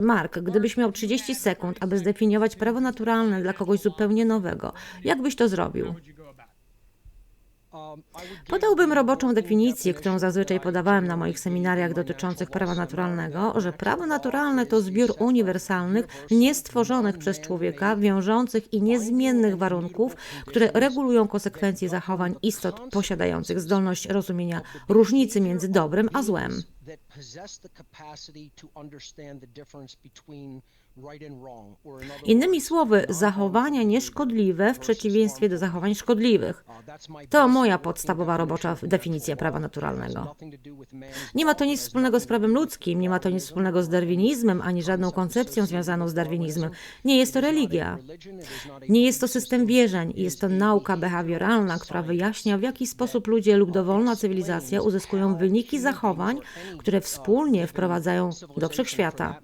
Mark, gdybyś miał 30 sekund, aby zdefiniować prawo naturalne dla kogoś zupełnie nowego, jak byś to zrobił? Podałbym roboczą definicję, którą zazwyczaj podawałem na moich seminariach dotyczących prawa naturalnego, że prawo naturalne to zbiór uniwersalnych, niestworzonych przez człowieka, wiążących i niezmiennych warunków, które regulują konsekwencje zachowań istot posiadających zdolność rozumienia różnicy między dobrem a złem. That Innymi słowy, zachowania nieszkodliwe w przeciwieństwie do zachowań szkodliwych. Uh, To moja podstawowa robocza definicja prawa naturalnego. Nie ma to nic wspólnego z prawem ludzkim, nie ma to nic wspólnego z darwinizmem, ani żadną koncepcją związaną z darwinizmem. Nie jest to religia. Nie jest to system wierzeń, jest to nauka behawioralna, która wyjaśnia, w jaki sposób ludzie lub dowolna cywilizacja uzyskują wyniki zachowań, które wspólnie wprowadzają do wszechświata.